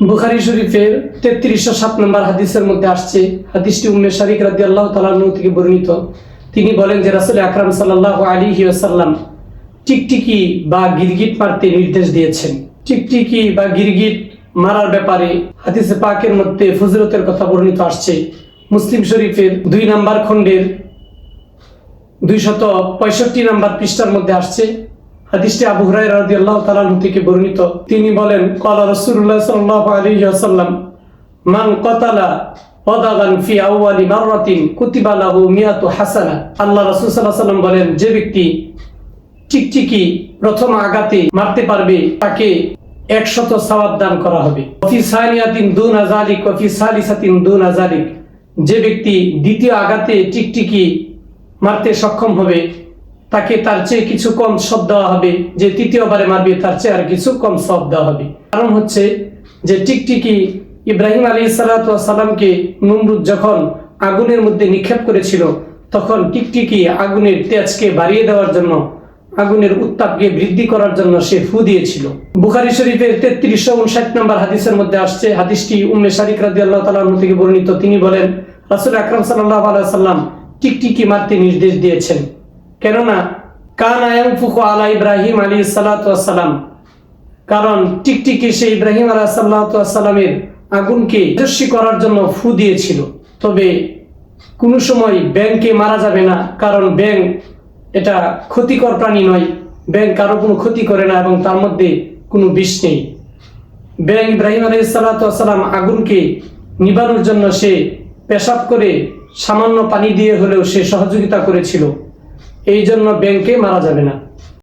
বুখারি শরীফের তেত্রিশশো সাত নম্বর হাদিসের মধ্যে আসছে, হাদিসটি উম্মে শারিক রাদি আল্লাহ তালাহ থেকে বর্ণিত। তিনি বলেন যে রাসুল আকরাম সাল্লাহ আলী ওসাল্লাম টিকটিকি বা গিরগিট মারতে নির্দেশ দিয়েছেন। টিকটিকি বা গিরগিট মারার ব্যাপারে হাদিসে পাকের মধ্যে ফজরতের কথা বর্ণিত আসছে। মুসলিম শরীফের দুই নাম্বার খণ্ডের দুইশত পঁয়ষট্টি নাম্বার পৃষ্ঠার মধ্যে আসছে হাদিসটি আবু হুরাই রাজি আল্লাহ তালান থেকে বর্ণিত। তিনি বলেন কলা রসুল্লাহ সাল্লাহ আলী আসাল্লাম মান কতালা পদাগান ফি আউয়ালি মাররাতিন কুতিবা লাহু মিয়াতু হাসানা। আল্লাহ রাসূল সাল্লাল্লাহু আলাইহি বলেন, যে ব্যক্তি টিকটিকি প্রথম আঘাতে মারতে পারবে, তাকে একশত সওয়াব দান করা হবে। ফি সানিয়াতিন দুন আজালিক ফি সালিসাতিন দুন আজালিক যে ব্যক্তি দ্বিতীয় আঘাতে টিকটিকি মারতে সক্ষম হবে তাকে তার চেয়ে কিছু কম সব দেওয়া হবে, যে তৃতীয়বারে মারবে তার চেয়ে আর কিছু কম সব দেওয়া হবে। কারণ হচ্ছে যে টিকটিকি ইব্রাহিম আলী সালাতামকে নমরুদ যখন আগুনের মধ্যে নিক্ষেপ করেছিল, তখন টিকটিকি আগুনের তেজকে বাড়িয়ে দেওয়ার জন্য, আগুনের উত্তাপকে বৃদ্ধি করার জন্য সে ফু দিয়েছিল। বুখারি শরীফের তেত্রিশশো উনষাট নম্বর হাদিসের মধ্যে আসছে, হাদিসটি উম্মে শারিক রাদি আল্লাহ তালাহ থেকে বর্ণিত। তিনি বলেন, রাসুল আকরম সাল্লাহ আলাইসাল্লাম টিকটিকি মারতে নির্দেশ দিয়েছেন। কেননা কান আয়াম ফুকু আলা ইব্রাহিম আলী সালাতাম কারণ টিকটিকি সে ইব্রাহিম আলাহ সাল্লাহামের আগুনকে তেজস্বী করার জন্য ফু দিয়েছিল। তবে কোনো সময় ব্যাংকে মারা যাবে না, কারণ ব্যাংক এটা ক্ষতিকর প্রাণী নয়। ব্যাংক কারও কোনো ক্ষতি করে না এবং তার মধ্যে কোনো বিষ নেই। ব্যাংক ইব্রাহিম আলী সাল্লাতাম আগুনকে নিবানোর জন্য সে পেশাব করে সামান্য পানি দিয়ে হলেও সে সহযোগিতা করেছিল। এই জন্য ব্যাংকে মারা যাবে না।